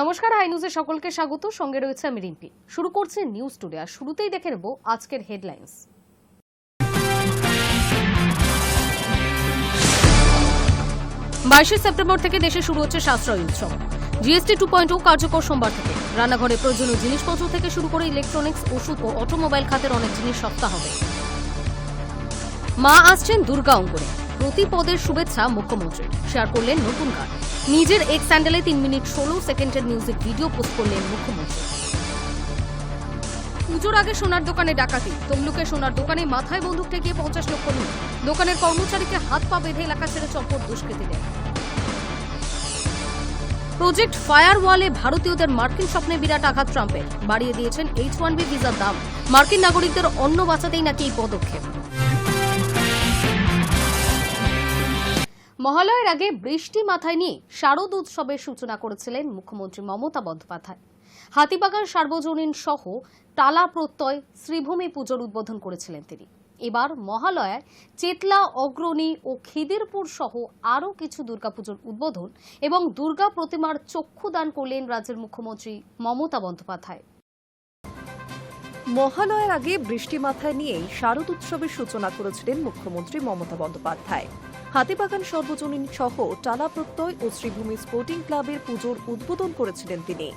নমস্কার হাই নিউজে সকলকে স্বাগত। সঙ্গে রয়েছে আমি রিম্পি। শুরু করছে নিউজ টুডে, আর শুরুতেই দেখে নেব আজকের হেডলাইন্স। বাইশে সেপ্টেম্বর থেকে দেশে শুরু হচ্ছে সাশ্রয় উৎসব। জিএসটি টু পয়েন্ট কার্যকর সোমবার থেকে। রান্নাঘরে প্রয়োজনীয় জিনিসপত্র থেকে শুরু করে ইলেকট্রনিক্স, ওষুধ ও অটোমোবাইল খাতের অনেক জিনিস সস্তা হবে। মা আসছেন দুর্গা অঙ্গনে। প্রতি পদের শুভেচ্ছা মুখ্যমন্ত্রীর। শেয়ার করলেন নতুন গান নিজের এক স্যান্ডেলে তিন মিনিট ষোলো সেকেন্ডের মিউজিক ভিডিও পোস্ট করলেন মুখ্যমন্ত্রী। পুজোর আগে সোনার দোকানে ডাকাতি। তমলুকে সোনার দোকানে মাথায় বন্দুক ঠেকিয়ে পঞ্চাশ লক্ষ লুট। দোকানের কর্মচারীকে হাত পা বেঁধে এলাকা ছেড়ে চম্পট দুষ্কৃতীদের। প্রজেক্ট ফায়ার ওয়ালে ভারতীয়দের মার্কিন স্বপ্নে বিরাট আঘাত ট্রাম্পের। বাড়িয়ে দিয়েছেন এইচ ওয়ান বি ভিসার দাম। মার্কিন নাগরিকদের অন্ন বাঁচাতেই নাকি এই পদক্ষেপ। মহালয়ের আগে বৃষ্টি মাথায় নিয়ে শারদ উৎসবের সূচনা করেছিলেন মুখ্যমন্ত্রী মমতা বন্দ্যোপাধ্যায়। হাতিবাগান সার্বজনীন সহ টালা প্রত্যয় শ্রীভূমি পুজোর উদ্বোধন করেছিলেন তিনি। এবার মহালয়ায় চেতলা, অগ্রণী ও খিদিরপুর সহ আরও কিছু দুর্গাপুজোর উদ্বোধন এবং দুর্গা প্রতিমার চক্ষুদান করলেন রাজ্যের মুখ্যমন্ত্রী মমতা বন্দ্যোপাধ্যায়। মহালয়ার আগে বৃষ্টি মাথায় নিয়েই শারদ উৎসবের সূচনা করেছিলেন মুখ্যমন্ত্রী মমতা বন্দ্যোপাধ্যায়। হাতিবাগান সর্বজনীন সহ টালা প্রত্যয় ও শ্রীভূমি স্পোর্টিং ক্লাবের পুজোর উদ্বোধন করেছিলেন তিনি।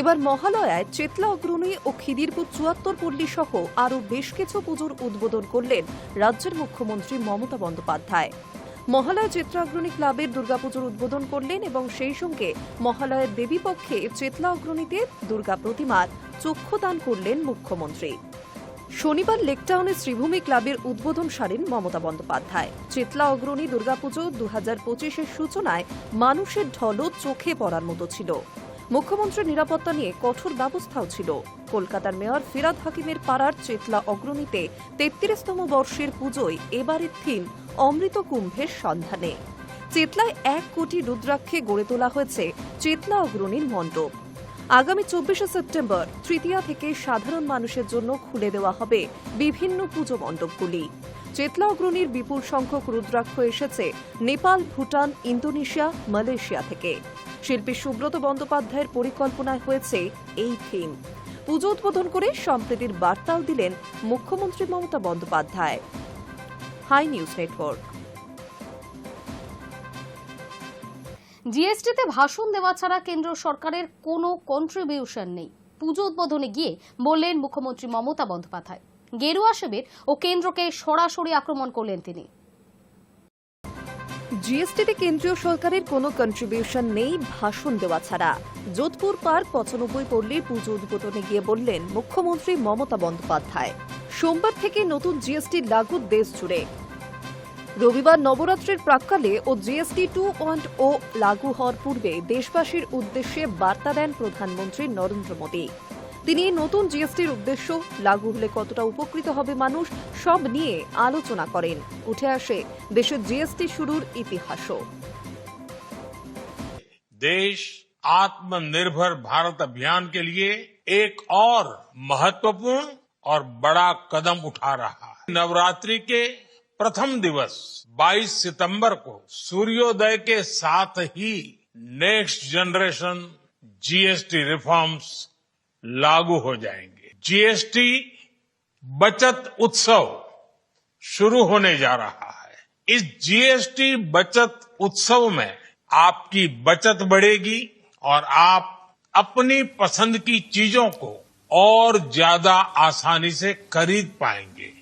এবার মহালয়ায় চেতলা অগ্রণী ও খিদিরপুর চুয়াত্তর পল্লী সহ আরও বেশ কিছু পুজোর উদ্বোধন করলেন রাজ্যের মুখ্যমন্ত্রী মমতা বন্দ্যোপাধ্যায়। মহালয়া চিত্রাগ্রণী ক্লাবের দুর্গাপুজোর উদ্বোধন করলেন এবং সেই সঙ্গে মহালয়ের দেবীপক্ষে চেতলা অগ্রণীতে দুর্গা প্রতিমার চক্ষুদান করলেন মুখ্যমন্ত্রী। শনিবার লেকটাউনে শ্রীভূমি ক্লাবের উদ্বোধন সারেন মমতা বন্দ্যোপাধ্যায়। চেতলা অগ্রণী দুর্গাপুজো দু হাজার পঁচিশের সূচনায় মানুষের ঢলও চোখে পড়ার মতো ছিল। মুখ্যমন্ত্রীর নিরাপত্তা নিয়ে কঠোর ব্যবস্থাও ছিল। কলকাতার মেয়র ফিরাদ হাকিমের পাড়ার চেতলা অগ্রণীতে তেত্রিশতম বর্ষের পুজোয় এবারের থিম অমৃত কুম্ভের সন্ধানে। চেতলায় এক কোটি রুদ্রাক্ষে গড়ে তোলা হয়েছে চেতলা অগ্রণীর মণ্ডপ। আগামী চব্বিশে সেপ্টেম্বর তৃতীয়া থেকে সাধারণ মানুষের জন্য খুলে দেওয়া হবে বিভিন্ন পুজো মণ্ডপগুলি। চেতলা অগ্রণীর বিপুল সংখ্যক রুদ্রাক্ষ এসেছে নেপাল, ভুটান, ইন্দোনেশিয়া, মালয়েশিয়া থেকে। শিল্পী সুব্রত বন্দ্যোপাধ্যায়ের পরিকল্পনায় হয়েছে এই থিম। পুজো উদ্বোধন করে সম্প্রীতির বার্তাও দিলেন মুখ্যমন্ত্রী Mamata Bandyopadhyay. Hi news network. জিএসটিতে ভাষণ দেওয়া ছাড়া কেন্দ্র সরকারের কোনো কন্ট্রিবিউশন নেই। পুজো উদ্বোধনে গিয়ে বললেন মুখ্যমন্ত্রী মমতা বন্দ্যোপাধ্যায়। গেরুয়া শিবির ও কেন্দ্রকে সরাসরি আক্রমণ করলেন তিনি। জিএসটিতে কেন্দ্রীয় সরকারের কোনো কন্ট্রিবিউশন নেই, ভাষণ দেওয়া ছাড়া। যোধপুর পার্ক পঁচানব্বই পল্লীর পুজো উদ্বোধনে গিয়ে বললেন মুখ্যমন্ত্রী মমতা বন্দ্যোপাধ্যায়। সোমবার থেকে নতুন জিএসটি লাগু দেশ জুড়ে। রবিবার নবরাত্রির প্রাক্কালে ও জিএসটি টু পয়েন্ট ও লাগু হওয়ার পূর্বে দেশবাসীর উদ্দেশ্যে বার্তা দেন প্রধানমন্ত্রী নরেন্দ্র মোদী তিনি এই নতুন জিএসটির উদ্দেশ্য লাগু হলে কতটা উপকৃত হবে মানুষ সব নিয়ে আলোচনা করেন উঠে আসে দেশের জিএসটি শুরুর ইতিহাসও देश आत्मनिर्भर भारत अभियान के लिए एक और महत्वपूर्ण और बड़ा कदम उठा रहा है नवरात्रि के प्रथम दिवस 22 सितंबर को सूर्योदय के साथ ही नेक्स्ट जनरेशन जीएसटी रिफॉर्म्स लागू हो जाएँगे। जीएसटी बचत उत्सव शुरू होने जा रहा है। इस जीएसटी बचत उत्सव में आपकी बचत बढ़ेगी और आप अपनी पसंद की चीज़ों को और ज़्यादा आसानी से खरीद पाएँगे।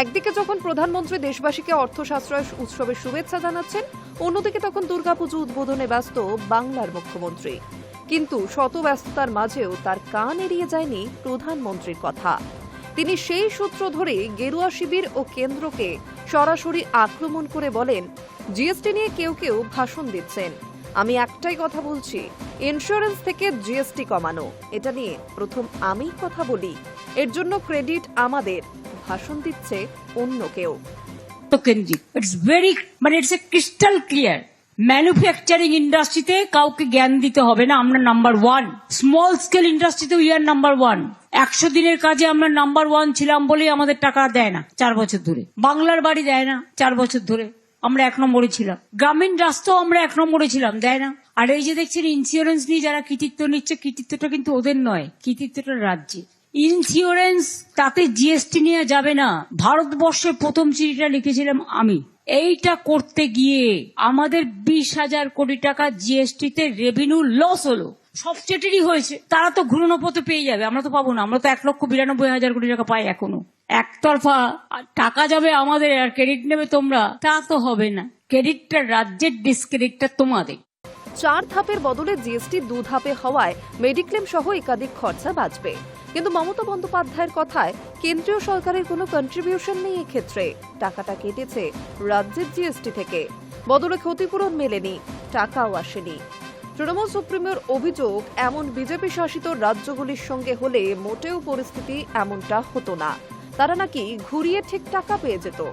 একদিকে যখন প্রধানমন্ত্রী দেশবাসীকে অর্থ সাশ্রয় উৎসবের শুভেচ্ছা জানাচ্ছেন, অন্যদিকে তখন দুর্গাপুজো উদ্বোধনে ব্যস্ত বাংলার মুখ্যমন্ত্রী। কিন্তু শত ব্যস্ততার মাঝেও তার কান এড়িয়ে যায়নি প্রধানমন্ত্রীর কথা। তিনি সেই সূত্র ধরে গেরুয়া শিবির ও কেন্দ্রকে সরাসরি আক্রমণ করে বলেন, জিএসটি নিয়ে কেউ কেউ ভাষণ দিচ্ছেন। আমি একটাই কথা বলছি ইন্স্যুরেন্স থেকে জিএসটি কমানো। এটা নিয়ে প্রথম আমি কথা বলি। এর জন্য ক্রেডিট আমাদের। ভাষণ দিচ্ছে অন্য কেউ। ইটস ভেরি মানে it's a crystal clear manufacturing ইন্ডাস্ট্রিতে কাউকে জ্ঞান দিতে হবে না, আমরা নাম্বার ওয়ান স্মল স্কেল ইন্ডাস্ট্রিতে উই আর নাম্বার ওয়ান একশো দিনের কাজে আমরা নাম্বার ওয়ান ছিলাম বলেই আমাদের টাকা দেয় না, চার বছর ধরে। বাংলার বাড়ি দেয় না, চার বছর ধরে। আমরা এক নম্বরে ছিলাম। গ্রামীণ রাস্তাও আমরা এক নম্বরে ছিলাম, দেয় না। আর এই যে দেখছেন ইন্স্যুরেন্স নিয়ে যারা কৃতিত্ব নিচ্ছে, কৃতিত্বটা কিন্তু ওদের নয়, কৃতিত্বটা রাজ্যের। ইন্স্যুরেন্স তাতে জিএসটি নিয়ে যাবে না। ভারতবর্ষে প্রথম চিঠিটা লিখেছিলাম আমি। এইটা করতে গিয়ে আমাদের বিশ হাজার কোটি টাকা জিএসটি তে রেভিনিউ লস হলো। সব হয়েছে। তারা তো ঘুরনো পেয়ে যাবে। আমরা তো পাবো না। আমরা তো এক লক্ষ বিরানব্বই হাজার কোটি টাকা পাই এখনও। একতরফা টাকা যাবে আমাদের আর ক্রেডিট নেবে তোমরা। তা তো হবে না। ক্রেডিটটা রাজ্যের ডিসক্রেডিটটা তোমাদের। চার ধাপের বদলে জিএসটি দু ধাপে হওয়ায় মেডিক্লেম সহ একাধিক খরচা বাঁচবে। কিন্তু মমতা বন্দ্যোপাধ্যায়ের কথায় কেন্দ্রীয় সরকারের কোনো কন্ট্রিবিউশন নেই এক্ষেত্রে। টাকাটা কেটেছে রাজ্যের জিএসটি থেকে। বদলে ক্ষতিপূরণ মেলেনি, টাকাও আসেনি। তৃণমূল সুপ্রিমোর অভিযোগ, এমন বিজেপি শাসিত রাজ্যগুলির সঙ্গে হলে মোটেও পরিস্থিতি এমনটা হতো না। তারা নাকি ঘুরিয়ে ঠিক টাকা পেয়ে যেত।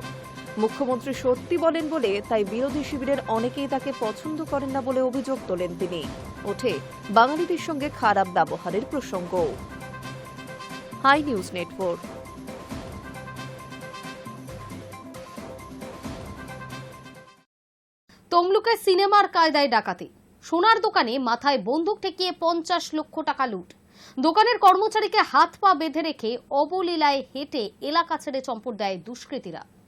মুখ্যমন্ত্রী সত্যি বলেন বলে, তাই বিরোধী শিবিরের অনেকেই তাকে পছন্দ করেন না বলে অভিযোগ তোলেন তিনি। ওঠে বাঙালিদের সঙ্গে খারাপ ব্যবহারের প্রসঙ্গ। Hi news network. তমলুকে সিনেমার কায়দায় ডাকাতি। সোনার দোকানে মাথায় বন্দুক ঠেকিয়ে পঞ্চাশ লক্ষ টাকা লুট। দোকানের কর্মচারীকে হাত পা বেঁধে রেখে অবলীলায় হেঁটে এলাকা ছেড়ে চম্পট দেয় দুষ্কৃতীরা।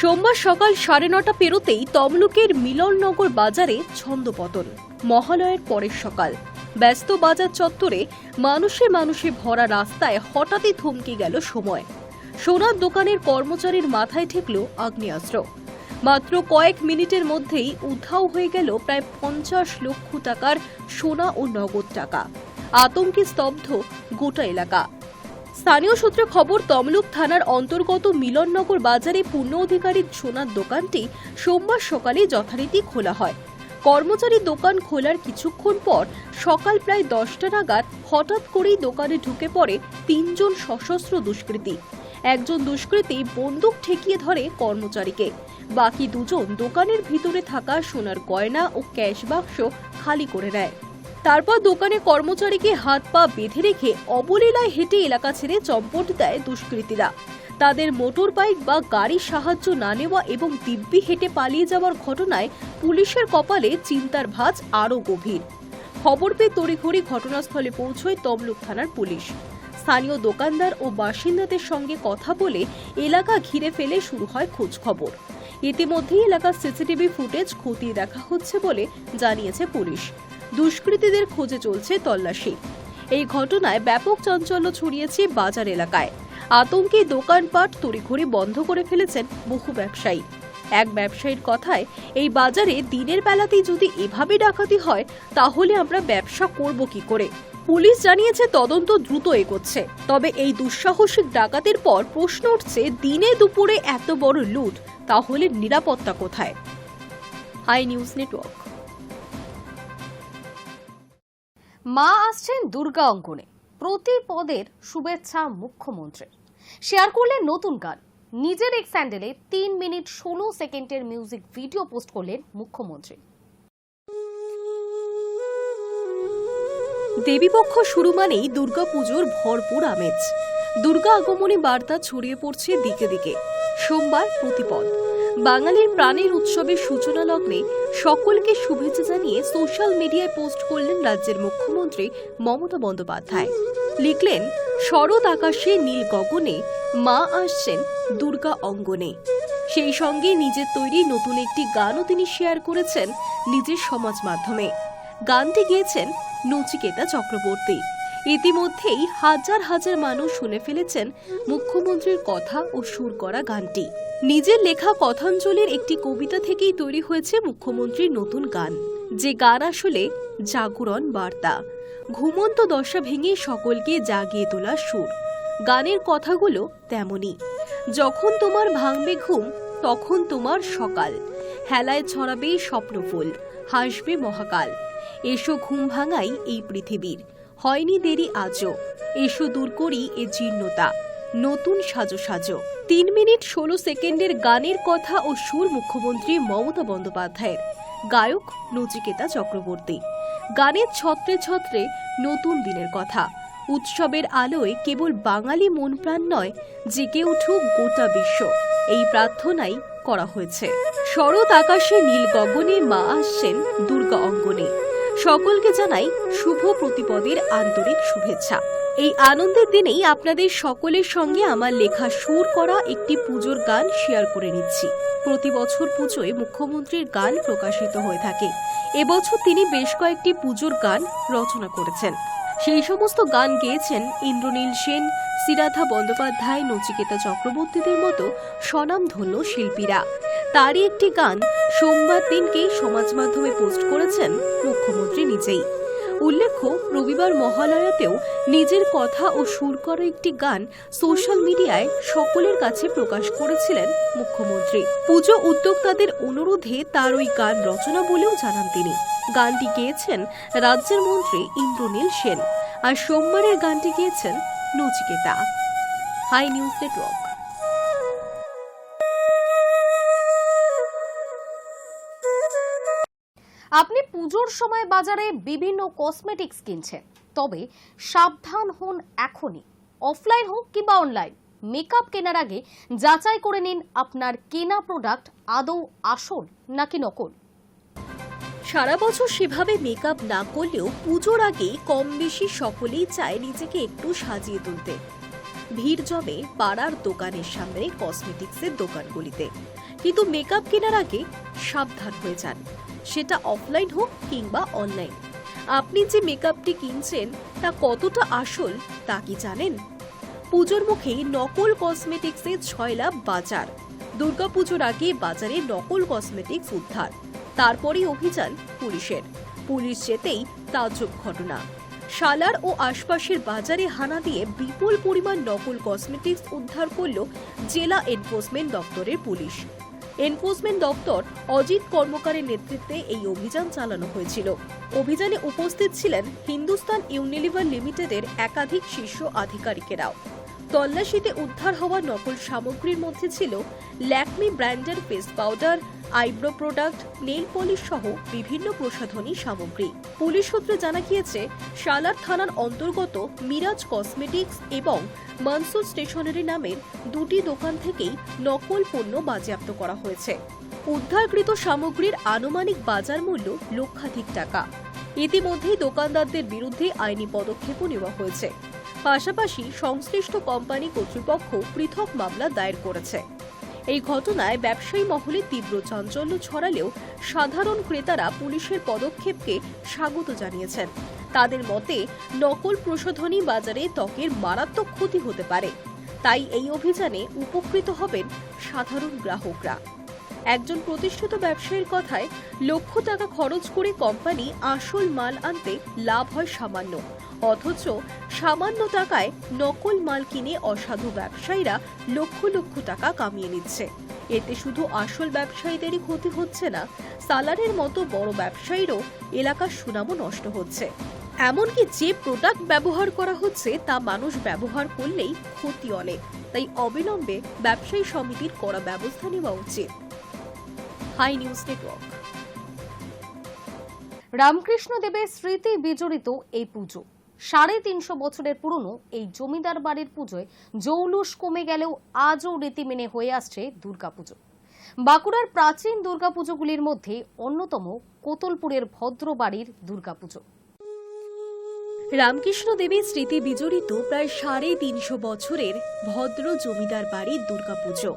সোমবার সকাল সাড়ে নটা পেরোতেই তমলুকের মিলননগর বাজারে ছন্দপতন। মহালয়ের পরের সকাল। ব্যস্ত বাজার চত্বরে মানুষে মানুষে ভরা রাস্তায় হঠাৎই থমকে গেল সময়। সোনার দোকানের কর্মচারীর মাথায় ঠেকল আগ্নেয়াস্ত্র। মাত্র কয়েক মিনিটের মধ্যেই উধাও হয়ে গেল প্রায় পঞ্চাশ লক্ষ টাকার সোনা ও নগদ টাকা। আতঙ্কে স্তব্ধ গোটা এলাকা। স্থানীয় সূত্রে খবর, তমলুক থানার অন্তর্গত মিলননগর বাজারে পূর্ণ অধিকারীর সোনার দোকানটি সোমবার সকালে যথারীতি খোলা হয়। কর্মচারী দোকান খোলার কিছুক্ষণ পর সকাল প্রায় দশটা নাগাদ হঠাৎ করেই দোকানে ঢুকে পড়ে তিনজন সশস্ত্র দুষ্কৃতী। একজন দুষ্কৃতী বন্দুক ঠেকিয়ে ধরে কর্মচারীকে। বাকি দুজন দোকানের ভিতরে থাকা সোনার গয়না ও ক্যাশ বাক্স খালি করে নেয়। তারপর দোকানে কর্মচারীকে হাত পা বেঁধে রেখে অবলীলায় হেঁটে এলাকা ছেড়ে চম্পট দেয় দুষ্কৃতীরা। তাদের মোটর বাইক বা গাড়ির সাহায্য না নেওয়া এবং দিব্যি হেঁটে পালিয়ে যাওয়ার ঘটনায় পুলিশের কপালে চিন্তার ভাঁজ আরও গভীর। খবর পেয়ে তড়িঘড়ি ঘটনাস্থলে পৌঁছয় তমলুক থানার পুলিশ। স্থানীয় দোকানদার ও বাসিন্দাদের সঙ্গে কথা বলে এলাকা ঘিরে ফেলে শুরু হয় খোঁজখবর। ইতিমধ্যেই এলাকার সিসিটিভি ফুটেজ খতিয়ে দেখা হচ্ছে বলে জানিয়েছে পুলিশ। দুষ্কৃতীদের খোঁজে চলছে তল্লাশি। এই ঘটনায় ব্যাপক চাঞ্চল্য ছড়িয়েছে বাজার এলাকায়। আতঙ্কে দোকানপাট তড়িঘড়ি বন্ধ করে ফেলেছেন বহু ব্যবসায়ী। এক ব্যবসায়ীর কথায়, এই বাজারে দিনের বেলাতেই যদি এভাবে ডাকাতি হয়, তাহলে আমরা ব্যবসা করব কি করে? পুলিশ জানিয়েছে তদন্ত দ্রুত এগোচ্ছে। তবে এই দুঃসাহসিক ডাকাতির পর প্রশ্ন উঠছে, দিনে দুপুরে এত বড় লুট, তাহলে নিরাপত্তা কোথায়? Hi news network. মা আসছেন দুর্গা অঙ্গনে। প্রতি পদের শুভেচ্ছা মুখ্যমন্ত্রীর। শেয়ার করলেন নতুন গান। নিজের এক স্যান্ডেলে তিন মিনিট ষোলো সেকেন্ডের মিউজিক ভিডিও পোস্ট করলেন মুখ্যমন্ত্রী। দেবীপক্ষ শুরু মানেই দুর্গাপুজোর ভরপুর আমেজ। দুর্গা আগমনী বার্তা ছড়িয়ে পড়ছে দিকে দিকে। সোমবার প্রতিপদ। বাঙালির প্রাণের উৎসবের সূচনা লগ্নে সকলকে শুভেচ্ছা জানিয়ে সোশ্যাল মিডিয়ায় পোস্ট করলেন রাজ্যের মুখ্যমন্ত্রী মমতা বন্দ্যোপাধ্যায়। লিখলেন, শরৎ আকাশে নীল গগনে মা আসছেন দুর্গা অঙ্গনে। সেই সঙ্গে নিজের তৈরি নতুন একটি গানও তিনি শেয়ার করেছেন নিজের সমাজ মাধ্যমে। গানটি গেয়েছেন নচিকেতা চক্রবর্তী। ইতিমধ্যেই হাজার হাজার মানুষ শুনে ফেলেছেন মুখ্যমন্ত্রীর কথা ও সুর করা গানটি। নিজের লেখা কথাঞ্জলির একটি কবিতা থেকেই তৈরি হয়েছে মুখ্যমন্ত্রীর নতুন গান। যে গান আসলে জাগরণ বার্তা। ঘুমন্ত দশা ভেঙে সকলকে জাগিয়ে তোলা সুর। গানের কথাগুলো তেমনি যখন তোমার ভাঙবে ঘুম, তখন তোমার সকাল। হেলায় ছড়াবে স্বপ্নফুল, হাসবে মহাকাল। এসো ঘুম ভাঙাই এই পৃথিবীর। হয়নি দেরি আজও। এসো দূর করি এ জীর্ণতা। নতুন সাজো সাজো। তিন মিনিট ষোলো সেকেন্ডের গানের কথা ও সুর মুখ্যমন্ত্রী মমতা বন্দ্যোপাধ্যায়ের। গায়ক নচিকেতা চক্রবর্তী। গানের ছত্রে ছত্রে নতুন দিনের কথা। উৎসবের আলোয় কেবল বাঙালি মন প্রাণ নয়, জেগে উঠুক গোটা বিশ্ব। এই প্রার্থনাই করা হয়েছে। শরৎ আকাশে নীল গগনে মা আসছেন দুর্গা অঙ্গনে। সকলকে জানাই শুভ প্রতিপদের আন্তরিক শুভেচ্ছা। এই আনন্দের দিনেই আপনাদের সকলের সঙ্গে আমার লেখা সুর করা একটি পুজোর গান শেয়ার করে নিচ্ছি। প্রতি বছর পুজোয় মুখ্যমন্ত্রীর গান প্রকাশিত হয়ে থাকে। এবছর তিনি বেশ কয়েকটি পুজোর গান রচনা করেছেন। সেই সমস্ত গান গেয়েছেন ইন্দ্রনীল সেন, সিরাধা বন্দ্যোপাধ্যায়, নচিকেতা চক্রবর্তীদের মতো স্বনামধন্য শিল্পীরা। তারই একটি গান সোমবার দিনকেই সমাজ মাধ্যমে পোস্ট করেছেন মুখ্যমন্ত্রী নিজেই। উল্লেখ্য, রবিবার মহালয়াতেও নিজের কথা ও সুর করা একটি গান সোশ্যাল মিডিয়ায় সকলের কাছে প্রকাশ করেছিলেন মুখ্যমন্ত্রী। পুজো উদ্যোক্তাদের অনুরোধে তার ওই গান রচনা বলেও জানান তিনি। গানটি গেয়েছেন রাজ্যের মন্ত্রী ইন্দ্রনীল সেন। আর সোমবারের গানটি গেয়েছেন নচিকেতা। High news network. আপনি পুজোর সময় বাজারে বিভিন্ন কসমেটিক্স কিনছেন। তবে সাবধান হন এখনই। অফলাইন হোক কিংবা অনলাইন, মেকআপ কেনার আগে যাচাই করে নিন আপনার কেনা প্রোডাক্ট আদৌ আসল নাকি নকল। সারা বছর সেভাবে মেকআপ না করলেও পুজোর আগে কম বেশি সকলেই চায় নিজেকে একটু সাজিয়ে তুলতে। ভিড় জমে পাড়ার দোকানের সামনে কসমেটিক্সের দোকানগুলিতে। কিন্তু মেকআপ কেনার আগে সাবধান হয়ে যান। সেটা অফলাইন হোক কিংবা অনলাইন আপনি যে মেকআপটি কিনছেন, তা কতটা আসল তা কি জানেন? পুজোর মুখেই নকল কসমেটিক্সের ছয়লা বাজার। দুর্গাপুজোর আগে বাজারে নকল কসমেটিক্স উদ্ধার। তারপরই অভিযান পুলিশের। পুলিশ যেতেই তাজ্জব ঘটনা। সালার ও আশপাশের বাজারে হানা দিয়ে বিপুল পরিমাণ নকল কসমেটিক্স উদ্ধার করল জেলা এনফোর্সমেন্ট দপ্তরের পুলিশ। এনফোর্সমেন্ট দপ্তর অজিত কর্মকারের নেতৃত্বে এই অভিযান চালানো হয়েছিল। অভিযানে উপস্থিত ছিলেন হিন্দুস্তান ইউনিলিভার লিমিটেডের একাধিক শীর্ষ আধিকারিকেরাও। তল্লাশিতে উদ্ধার হওয়া নকল সামগ্রীর মধ্যে ছিল ল্যাকমি ব্র্যান্ডের face powder eyebrow product, nail polish সহ বিভিন্ন প্রসাধনী সামগ্রী। পুলিশ সূত্রে জানা গিয়েছে সালার থানার অন্তর্গত মিরাজ কসমেটিক্স এবং মনসুর স্টেশনারি নামের দুটি দোকান থেকেই নকল পণ্য বাজেয়াপ্ত করা হয়েছে। উদ্ধারকৃত সামগ্রীর আনুমানিক বাজার মূল্য লক্ষাধিক টাকা। ইতিমধ্যেই দোকানদারদের বিরুদ্ধে আইনি পদক্ষেপও নেওয়া হয়েছে। পাশাপাশি সংশ্লিষ্ট কোম্পানি কর্তৃপক্ষ পৃথক মামলা দায়ের করেছে। এই ঘটনায় ব্যবসায়ী মহলে তীব্র চাঞ্চল্য ছড়ালেও সাধারণ ক্রেতারা পুলিশের পদক্ষেপকে স্বাগত জানিয়েছেন। তাদের মতে, নকল প্রশোধনী বাজারে ত্বকের মারাত্মক ক্ষতি হতে পারে। তাই এই অভিযানে উপকৃত হবেন সাধারণ গ্রাহকরা। একজন প্রতিষ্ঠিত ব্যবসায়ীর কথায়, লক্ষ টাকা খরচ করে কোম্পানি আসল মাল আনতে লাভ হয় সামান্য। অথচ সামান্য টাকায় নকল মাল কিনে অসাধু ব্যবসায়ীরা লক্ষ লক্ষ টাকা কামিয়ে নিচ্ছে। এতে শুধু আসল ব্যবসায়ীদেরই ক্ষতি হচ্ছে না, সালারের মতো বড় ব্যবসায়ীরও এলাকার সুনামও নষ্ট হচ্ছে। এমনকি যে প্রোডাক্ট ব্যবহার করা হচ্ছে, তা মানুষ ব্যবহার করলেই ক্ষতি অনেক তাই অবিলম্বে ব্যবসায়ী সমিতির করা ব্যবস্থা নেওয়া উচিত। High news network. রামকৃষ্ণ দেবের স্মৃতি বিজড়িত এই পুজো। সাড়ে তিনশো বছরের পুরনো এই জমিদার বাড়ির পুজোয় জৌলুস কমে গেলেও আজও রীতি মেনে হয়ে আসছে দুর্গাপুজো। বাঁকুড়ার প্রাচীন দুর্গাপুজোগুলির মধ্যে অন্যতম কোতলপুরের ভদ্র বাড়ির দুর্গাপুজো। রামকৃষ্ণ দেবীর স্মৃতি বিজড়িত প্রায় সাড়ে তিনশো বছরের ভদ্র জমিদার বাড়ির দুর্গাপুজো।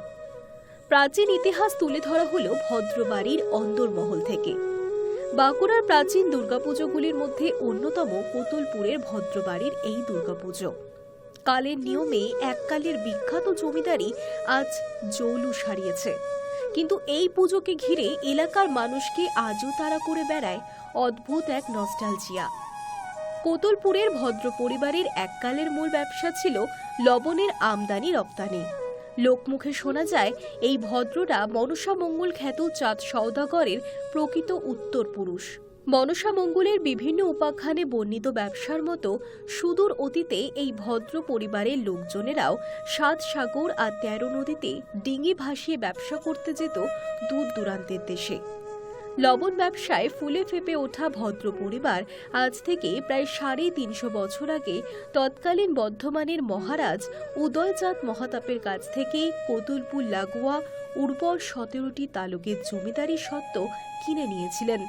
প্রাচীন ইতিহাস তুলে ধরা হলো ভদ্র বাড়ির অন্দরমহল থেকে। বাঁকুড়ার প্রাচীন দুর্গাপুজোগুলির মধ্যে অন্যতম কোতলপুরের ভদ্রবাড়ির এই দুর্গাপুজো। কালের নিয়মে এককালের বিখ্যাত জমিদারি আজ জৌলুস হারিয়েছে কিন্তু এই পুজোকে ঘিরে এলাকার মানুষকে আজও তারা করে বেড়ায় অদ্ভুত এক নস্টালজিয়া। কোতলপুরের ভদ্র পরিবারের এককালের মূল ব্যবসা ছিল লবণের আমদানি রপ্তানি। লোকমুখে শোনা যায়, এই ভদ্ররা মনসা মঙ্গল খ্যাত চাঁদ সওদাগরের প্রকৃত উত্তর পুরুষ। মনসা মঙ্গলের বিভিন্ন উপাখ্যানে বর্ণিত ব্যবসার মতো সুদূর অতীতে এই ভদ্র পরিবারের লোকজনেরাও সাত সাগর আর তেরো নদীতে ডিঙি ভাসিয়ে ব্যবসা করতে যেত দূর দূরান্তের দেশে। লবণ ব্যবসায় ফুলে ফেপে ওঠা ভদ্র পরিবার আজ থেকে প্রায় সাড়ে তিনশো বছর আগে তৎকালীন বর্ধমানের মহারাজ উদয়চাঁদ মহাতাপের কাছ থেকে কতুলপুর লাগোয়া উর্বর সতেরোটি তালুকের জমিদারি সত্ত্ব কিনে নিয়েছিলেন।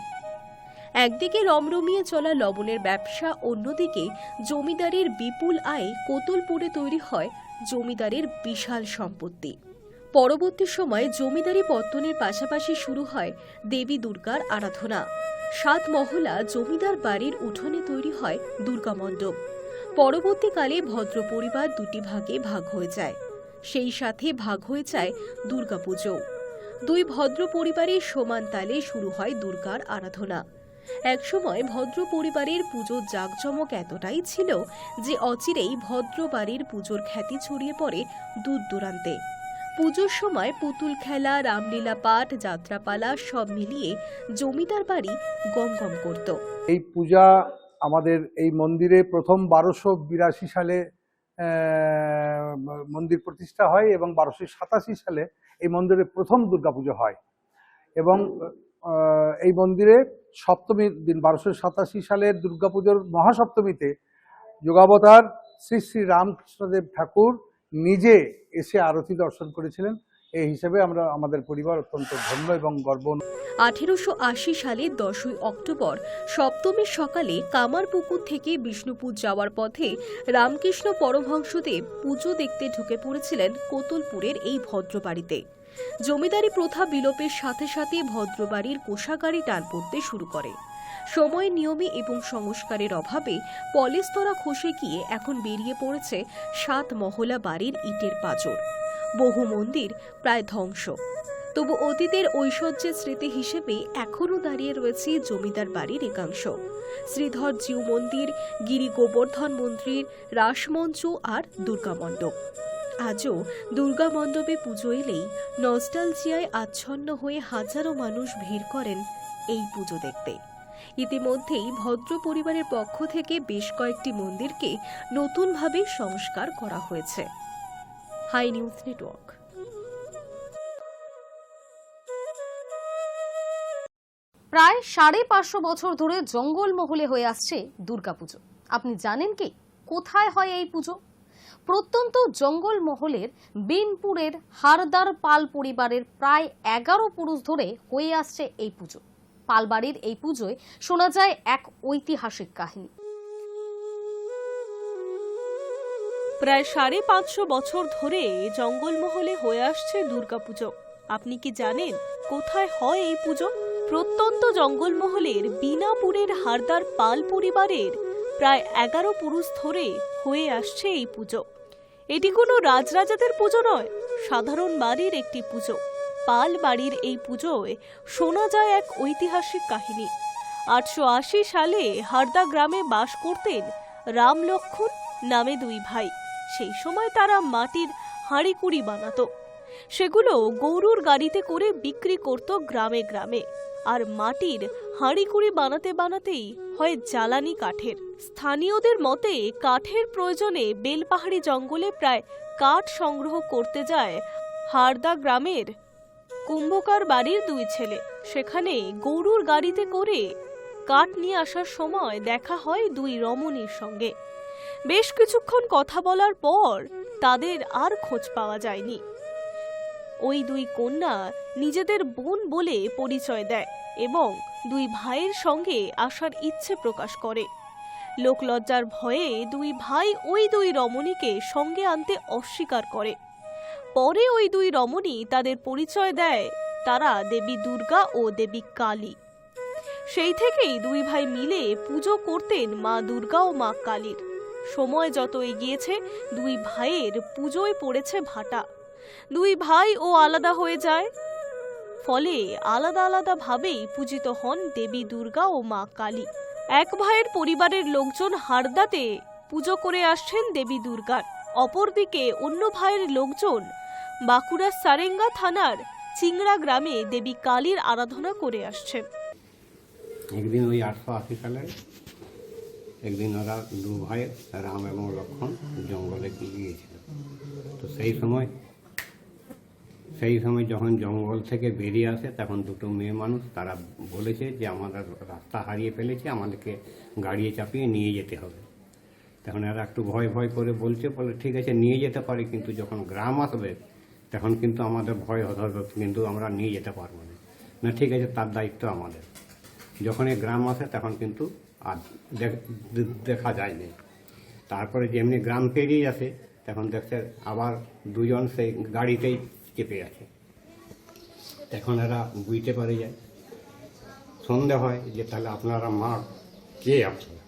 একদিকে রমরমিয়ে চলা লবণের ব্যবসা, অন্যদিকে জমিদারের বিপুল আয়ে কোতুলপুরে তৈরি হয় জমিদারের বিশাল সম্পত্তি। পরবর্তী সময়ে জমিদারি পত্তনের পাশাপাশি শুরু হয় দেবী দুর্গার আরাধনা। সাত মহলা জমিদার বাড়ির উঠোনে তৈরি হয় দুর্গা মণ্ডপ। পরবর্তীকালে ভদ্র পরিবার দুটি ভাগে ভাগ হয়ে যায়। সেই সাথে ভাগ হয়ে যায় দুর্গাপুজো দুই ভদ্র পরিবারের সমান তালে শুরু হয় দুর্গার আরাধনা। একসময় ভদ্র পরিবারের পুজোর জাঁকজমক এতটাই ছিল যে অচিরেই ভদ্র বাড়ির পুজোর খ্যাতি ছড়িয়ে পড়ে দূর দূরান্তে। পুজোর সময় পুতুল খেলা, রামলীলা পাঠ, যাত্রাপালা সব মিলিয়ে জমিদার বাড়ি গম গম করত। এই পূজা আমাদের এই মন্দিরে প্রথম বারোশো বিরাশি সালে মন্দির প্রতিষ্ঠা হয় এবং বারোশো সাতাশি সালে এই মন্দিরে প্রথম দুর্গাপুজো হয়। এবং এই মন্দিরে সপ্তমীর দিন, বারোশো সাতাশি সালের দুর্গাপুজোর মহাসপ্তমীতে যোগাবতার শ্রী শ্রী রামকৃষ্ণদেব ঠাকুর নিজে এসে আরতি দর্শন করেছিলেন। এই হিসেবে আমরা আমাদের পরিবার অত্যন্ত ধন্য এবং গর্ব আঠেরোশো আশি সালের দশই অক্টোবর, সপ্তমীর সকালে কামারপুকুর থেকে বিষ্ণুপুর যাওয়ার পথে রামকৃষ্ণ পরমহংসদেব পুজো দেখতে ঢুকে পড়েছিলেন কোতুলপুরের এই ভদ্রবাড়িতে। জমিদারি প্রথা বিলোপের সাথে সাথে ভদ্রবাড়ির কোষাগাড়ি টান পড়তে শুরু করে। সময় নিয়মে এবং সংস্কারের অভাবে পলেস্তরা খসে গিয়ে এখন বেরিয়ে পড়েছে সাত মহলা বাড়ির ইটের পাঁজর। বহু মন্দির প্রায় ধ্বংস। তবু অতীতের ঐশ্বর্যের স্মৃতি হিসেবে এখনও দাঁড়িয়ে রয়েছে জমিদার বাড়ির একাংশ। শ্রীধর জিউ মন্দির, গিরি গোবর্ধন মন্দির, রাসমঞ্চ আর দুর্গা মণ্ডপ। আজও দুর্গা মণ্ডপে পুজো এলেই নস্টালজিয়ায় আচ্ছন্ন হয়ে হাজারো মানুষ ভিড় করেন এই পুজো দেখতে। ইতিমধ্যেই ভদ্র পরিবারের পক্ষ থেকে বেশ কয়েকটি মন্দিরকে নতুনভাবে সংস্কার করা হয়েছে। Hi news network. প্রায় সাড়ে পাঁচশো বছর ধরে জঙ্গলমহলে হয়ে আসছে দুর্গাপুজো। আপনি জানেন কি? কোথায় হয় এই পুজো? প্রত্যন্ত জঙ্গলমহলের বিনপুরের হারদার পাল পরিবারের প্রায় এগারো পুরুষ ধরে হয়ে আসছে এই পুজো। পালবাড়ির এই পুজোয় শোনা যায় এক ঐতিহাসিক কাহিনী। প্রায় সাড়ে পাঁচশো বছর ধরে জঙ্গলমহলে হয়ে আসছে দুর্গাপুজো। আপনি কি জানেন কোথায় হয় এই পুজো? প্রত্যন্ত জঙ্গলমহলের বিনাপুরের হারদার পাল পরিবারের প্রায় এগারো পুরুষ ধরে হয়ে আসছে এই পুজো। এটি কোনো রাজরাজাদের পুজো নয়, সাধারণ বাড়ির একটি পুজো। পাল বাড়ির এই পুজোয় শোনা যায় এক ঐতিহাসিক কাহিনী। আটশো আশি সালে হারদা গ্রামে বাস করতেন রাম লক্ষণ নামে দুই ভাই। সেই সময় তারা মাটির হাঁড়িকুড়ি বানাতো। সেগুলো গরুর গাড়িতে করে বিক্রি করত গ্রামে গ্রামে। আর মাটির হাঁড়িকুড়ি বানাতে বানাতেই হয় জ্বালানি কাঠের। স্থানীয়দের মতে কাঠের প্রয়োজনে বেলপাহাড়ি জঙ্গলে প্রায় কাঠ সংগ্রহ করতে যায় হারদা গ্রামের কুম্ভকার বাড়ির দুই ছেলে। সেখানে গরুর গাড়িতে করে কাঠ নিয়ে আসার সময় দেখা হয় দুই রমণীর সঙ্গে। বেশ কিছুক্ষণ কথা বলার পর তাদের আর খোঁজ পাওয়া যায়নি। ওই দুই কন্যা নিজেদের বোন বলে পরিচয় দেয় এবং দুই ভাইয়ের সঙ্গে আসার ইচ্ছে প্রকাশ করে। লোকলজ্জার ভয়ে দুই ভাই ওই দুই রমণীকে সঙ্গে আনতে অস্বীকার করে। পরে ওই দুই রমণী তাদের পরিচয় দেয়। তারা দেবী দুর্গা ও দেবী কালী। সেই থেকেই দুই ভাই মিলে পুজো করতেন মা দুর্গা ও মা কালীর। সময় যত এগিয়েছে, দুই ভাইয়ের পুজোয় পড়েছে ভাটা। দুই ভাই ও আলাদা হয়ে যায়। ফলে আলাদা আলাদা ভাবেই পূজিত হন দেবী দুর্গা ও মা কালী। এক ভাইয়ের পরিবারের লোকজন হারদাতে পুজো করে আসছেন দেবী দুর্গার। অপরদিকে অন্য ভাইয়ের লোকজন বাঁকুড়ার সারেঙ্গা থানার চিংড়া গ্রামে দেবী কালীর আরাধনা করে আসছেন একদিন ওই আটশো আশি সালে একদিন ওরা দু ভাই রাম এবং লক্ষ্মণ জঙ্গলে গিয়েছিল। তো সেই সময় সেই সময় যখন জঙ্গল থেকে বেরিয়ে আসে, তখন দুটো মেয়ে মানুষ তারা বলেছে যে, আমাদের রাস্তা হারিয়ে ফেলেছে, আমাদেরকে গাড়িয়ে চাপিয়ে নিয়ে যেতে হবে। তখন এরা একটু ভয় ভয় করে বলছে, বলে, ঠিক আছে, নিয়ে যেতে পারে। কিন্তু যখন গ্রাম আসবে তখন কিন্তু আমাদের ভয় হতে হবে, কিন্তু আমরা নিয়ে যেতে পারব না। না, ঠিক আছে, তার দায়িত্ব আমাদের। যখন এই গ্রাম আসে, তখন কিন্তু আর দেখ- দেখা যায়নি তারপরে যেমনি গ্রাম পেরিয়ে আসে, তখন দেখছে আবার দুজন সেই গাড়িতেই চেপে আছে। তখন এরা বুঝতে পারে যায়। সন্ধে হয় যে তাহলে আপনারা মা কে আছে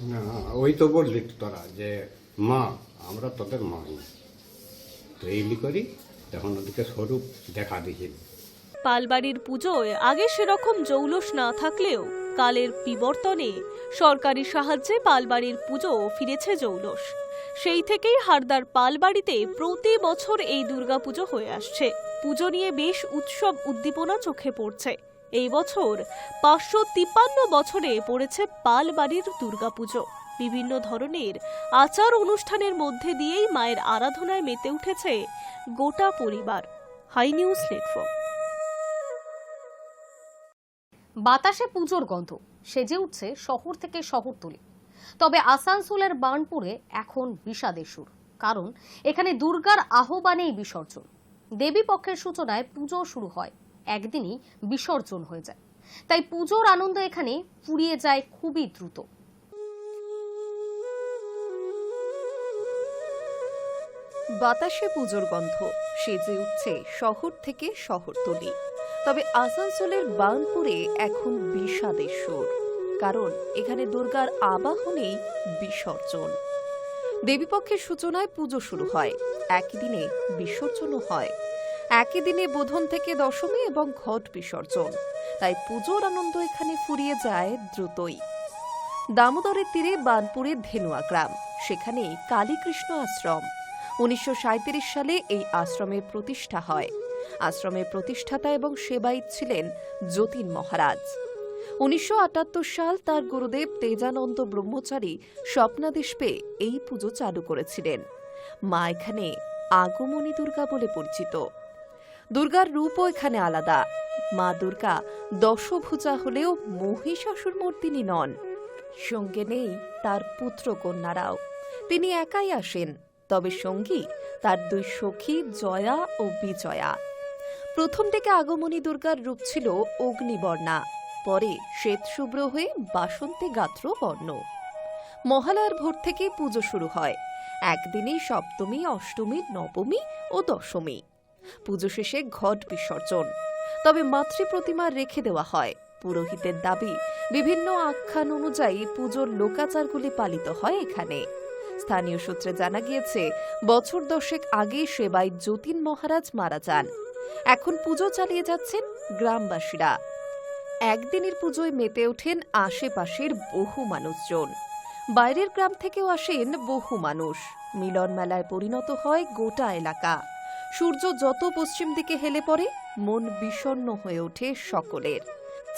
না, ওই তো বললি তোরা যে মা, আমরা তোদের মা করি, তখন ওদেরকে স্বরূপ দেখা। পালবাড়ির পুজোয় আগে সেরকম জৌলস না থাকলেও কালের বিবর্তনে সরকারি সাহায্যে পালবাড়ির পুজো ফিরেছে জৌলস। সেই থেকেই হারদার পালবাড়িতে প্রতি বছর এই দুর্গাপুজো হয়ে আসছে। পুজো নিয়ে বেশ উৎসব উদ্দীপনা চোখে পড়ছে। এই বছর পাঁচশো তিপ্পান্ন বছরে পড়েছে পালবাড়ির দুর্গাপুজো। বিভিন্ন ধরনের আচার অনুষ্ঠানের মধ্যে দিয়েই মায়ের আরাধনায় মেতে উঠেছে গোটা পরিবার। হাই নিউজ নেটওয়ার্ক বাতাসে পুজোর গন্ধ, সেজে উঠছে শহর থেকে শহরতলি তবে আসানসোলের বার্নপুরে এখন বিষাদের সুর, কারণ এখানে দুর্গার আহ্বানেই বিসর্জন। দেবী পক্ষের সূচনায় পুজো শুরু হয় একদিনই বিসর্জন হয়ে যায়। তাই পুজোর আনন্দ এখানে ফুরিয়ে যায় খুবই দ্রুত। বাতাসে পুজোর গন্ধ সেজে উঠছে শহর থেকে শহরতলি। তবে আসানসোলের বার্নপুরে এখন বিষাদের সুর, কারণ এখানে দুর্গার আবাহনেই বিসর্জন। দেবীপক্ষের সূচনায় পুজো শুরু হয়, একই দিনে বিসর্জনও হয়। একই দিনে বোধন থেকে দশমী এবং ঘট বিসর্জন। তাই পুজোর আনন্দ এখানে ফুরিয়ে যায় দ্রুতই। দামোদরের তীরে বানপুরের ধেনুয়া গ্রাম। সেখানে কালীকৃষ্ণ আশ্রম। উনিশশো সালে এই আশ্রমের প্রতিষ্ঠা হয়। আশ্রমের প্রতিষ্ঠাতা এবং সেবায়িত ছিলেন যতীন মহারাজ। উনিশশো আটাত্তর সাল তার গুরুদেব তেজানন্দ ব্রহ্মচারী স্বপ্নাদেশ পেয়ে এই পুজো চালু করেছিলেন। মা এখানে আগমনী দুর্গা বলে পরিচিত। দুর্গার রূপও এখানে আলাদা। মা দুর্গা দশভুজা হলেও মহিষাসুর মূর্তিনি নন। সঙ্গে নেই তার পুত্র কন্যারাও। তিনি একাই আসেন, তবে সঙ্গী তার দুই সখী জয়া ও বিজয়া। প্রথম থেকে আগমনী দুর্গার রূপ ছিল অগ্নিবর্ণা, পরে শ্বেত শুভ্র হয়ে বাসন্তী গাত্র বর্ণ। মহালয়ার ভোর থেকে পুজো শুরু হয়। একদিনেই সপ্তমী, অষ্টমী, নবমী ও দশমী। পুজো শেষে ঘট বিসর্জন। তবে মাতৃ প্রতিমা রেখে দেওয়া হয়। পুরোহিতের দাবি, বিভিন্ন আখ্যান অনুযায়ী পুজোর লোকাচারগুলি পালিত হয় এখানে। স্থানীয় সূত্রে জানা গিয়েছে, বছর দশেক আগে সেবাই যতীন মহারাজ মারা যান। এখন পুজো চালিয়ে যাচ্ছেন গ্রামবাসীরা। একদিনের পুজোয় মেতে ওঠেন আশেপাশের বহু মানুষজন। বাইরের গ্রাম থেকেও আসেন বহু মানুষ। মিলন মেলায় পরিণত হয় গোটা এলাকা। সূর্য যত পশ্চিম দিকে হেলে পড়ে, মন বিষণ্ণ হয়ে ওঠে সকলের।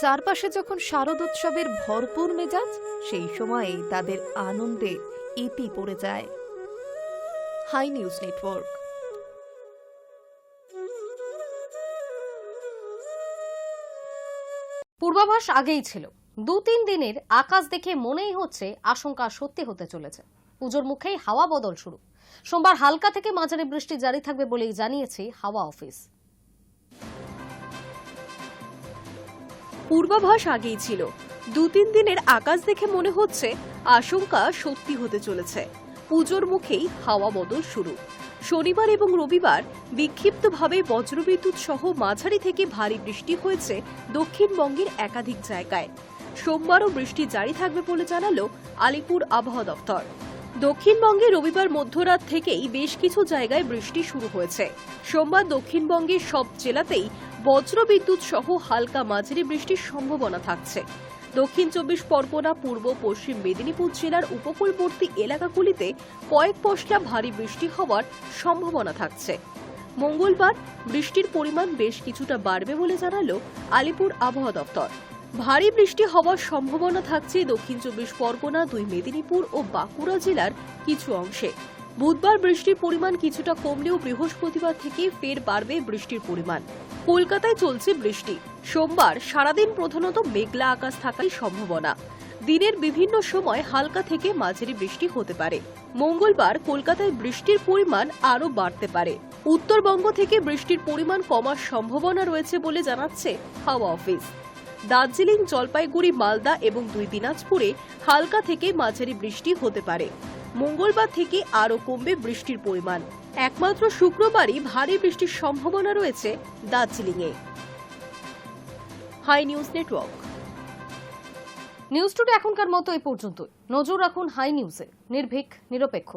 চারপাশে যখন শারদোৎসবের ভরপুর মেজাজ, সেই সময়েই তাদের আনন্দে ইতি পড়ে যায়। Hi news network. পূর্বাভাস আগেই ছিল। দু তিন দিনের আকাশ দেখে মনেই হচ্ছে আশঙ্কা সত্যি হতে চলেছে। পুজোর মুখেই হাওয়া বদল শুরু। সোমবার হালকা থেকে মাঝারি বৃষ্টি জারি থাকবে বলেই জানিয়েছে হাওয়া অফিস। পূর্বাভাস আগেই ছিল। দু তিন দিনের আকাশ দেখে মনে হচ্ছে আশঙ্কা সত্যি হতে চলেছে। পুজোর মুখেই হাওয়া বদল শুরু। শনিবার এবং রবিবার বিক্ষিপ্তভাবে বজ্রবিদ্যুৎ সহ মাঝারি থেকে ভারী বৃষ্টি হয়েছে দক্ষিণবঙ্গের একাধিক জায়গায়। সোমবারও বৃষ্টি জারি থাকবে বলে জানালো আলিপুর আবহাওয়া দপ্তর। দক্ষিণবঙ্গে রবিবার মধ্যরাত থেকেই বেশ কিছু জায়গায় বৃষ্টি শুরু হয়েছে। সোমবার দক্ষিণবঙ্গের সব জেলাতেই বজ্রবিদ্যুৎ সহ হালকা মাঝারি বৃষ্টির সম্ভাবনা থাকছে। দক্ষিণ চব্বিশ পরগনা, পূর্ব, পশ্চিম মেদিনীপুর জেলার উপকূলবর্তী এলাকাগুলিতে কয়েক পশলা ভারী বৃষ্টি হওয়ার সম্ভাবনা থাকছে। মঙ্গলবার বৃষ্টির পরিমাণ বেশ কিছুটা বাড়বে বলে জানালো আলিপুর আবহাওয়া দপ্তর। ভারী বৃষ্টি হওয়ার সম্ভাবনা থাকছে দক্ষিণ চব্বিশ পরগনা, দুই মেদিনীপুর ও বাঁকুড়া জেলার কিছু অংশে। বুধবার বৃষ্টির পরিমাণ কিছুটা কমলেও বৃহস্পতিবার থেকে ফের বাড়বে বৃষ্টির পরিমাণ। কলকাতায় চলছে বৃষ্টি। সোমবার সারাদিন প্রধানত মেঘলা আকাশ থাকার সম্ভাবনা। দিনের বিভিন্ন সময় হালকা থেকে মাঝারি বৃষ্টি হতে পারে। মঙ্গলবার কলকাতায় বৃষ্টির পরিমাণ আরও বাড়তে পারে। উত্তরবঙ্গ থেকে বৃষ্টির পরিমাণ কমার সম্ভাবনা রয়েছে বলে জানাচ্ছে হাওয়া অফিস। দার্জিলিং, জলপাইগুড়ি, মালদা এবং দুই দিনাজপুরে হালকা থেকে মাঝারি বৃষ্টি হতে পারে। মঙ্গলবার থেকে আরও কমবে বৃষ্টির পরিমাণ। একমাত্র শুক্রবারই ভারী বৃষ্টির সম্ভাবনা রয়েছে দার্জিলিংয়ে। Hi news network. News today এখনকার মতো এই পর্যন্তই। নজর রাখুন হাই নিউজে। নির্ভীক, নিরপেক্ষ।